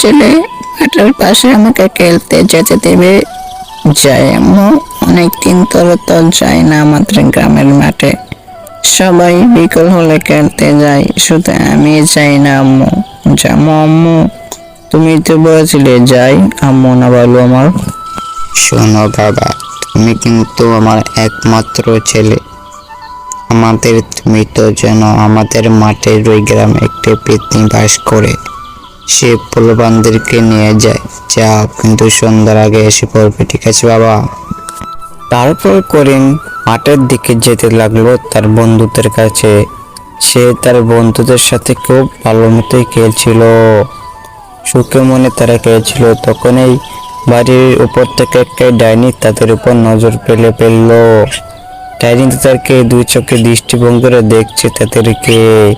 ছেলে মাঠের পাশে আমাকে খেলতে যেতে দেবে। যাই আম্মু অনেকদিন ধরে তো যাই না আমাদের গ্রামের মাঠে। সবাই বিকল হলে খেলতে যায় শুধু আমি যাই না আম্মু। যাব আম্মু, তুমি তো বলেছিলে যাই, আম্মু না বলো আমার। শোনো বাবা তুমি কিন্তু আমার একমাত্র ছেলে। আমাদের, তুমি তো যেন আমাদের মাঠের ওই গ্রামে একটি পেতনি বাস করে। সে পোলবানদেরকে নিয়ে যায়। যাও কিন্তু সন্ধ্যার আগে এসে পড়বে, ঠিক আছে বাবা? তারপর করিম মাঠের দিকে যেতে লাগল তার বন্ধুদের কাছে। সে তার বন্ধুদের সাথে খুব ভালো মতোই খেলছিল। সুখে মনে তারা খেলছিল। তখনই বাড়ির উপর থেকে একটা ডাইনি তাদের উপর নজর ফেলে ফেলল। ডাইনি তাদেরকে দুই চোখে দৃষ্টিভঙ্গি করে দেখছে তাদেরকে।